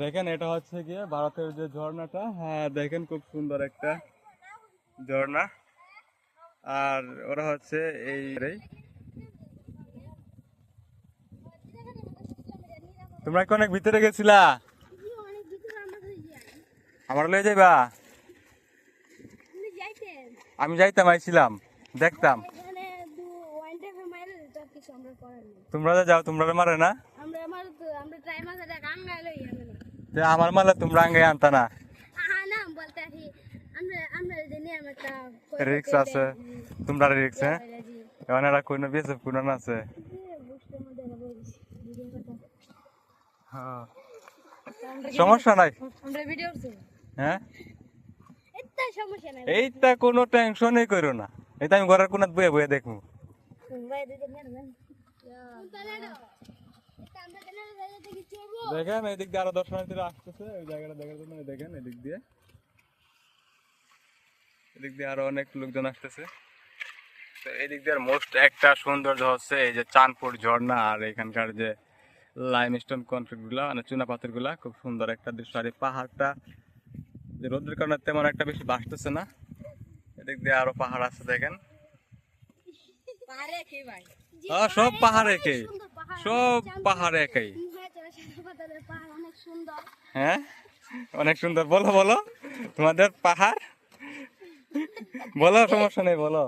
দেখেন, এটা হচ্ছে গিয়ে ভারতের যে ঝর্ণাটা। হ্যাঁ দেখেন খুব সুন্দর একটা ঝর্ণা। আর ওরা হচ্ছে এই। তোমরা কি অনেক ভিতরে গেছিলা? আমার লয়ে যাইবা? আমি যাইতাম, আইছিলাম, দেখতাম। তোমরা যাও, তোমরা মারে না। আমরা আমার তো, আমরা যে আমার মালে তোমরা আঙ্গে আনতা না। রিক্স আছে তোমরা রিক্স হ্যাঁ এখন এরা কোনো বিএসএফ কোনো আছে। হ্যাঁ। সমস্যা নাই? হ্যাঁ? এইটা কোনো টেনশনই করো না। এটা আমি ঘরের কোনাত বয়ে বয়ে দেখব দেখেন এদিক দিয়ে আরও দর্শনার্থীরা আসতেছে। ওই জায়গাটা দেখার জন্য দেখেন এদিক দিয়ে। এদিক দিয়ে আরও অনেক লোকজন আসতেছে। তো এদিক দিয়ে মোস্ট একটা সৌন্দর্য হচ্ছে এই যে চাঁদপুর ঝর্ণা আর এখানকার যে লাইমস্টোন কনক্রিটগুলা মানে চুনা পাথরগুলা খুব সুন্দর একটা দৃশ্য। আর এই পাহাড়টা যে রোদের কারণে তেমন একটা বেশি বাসতেছে না। এদিক দিয়ে আরও পাহাড় আছে দেখেন। সব পাহাড় একই। সব পাহাড় একই। হ্যাঁ? অনেক সুন্দর। বলো বলো। তোমাদের পাহাড়? বলো সমস্যা নেই বলো।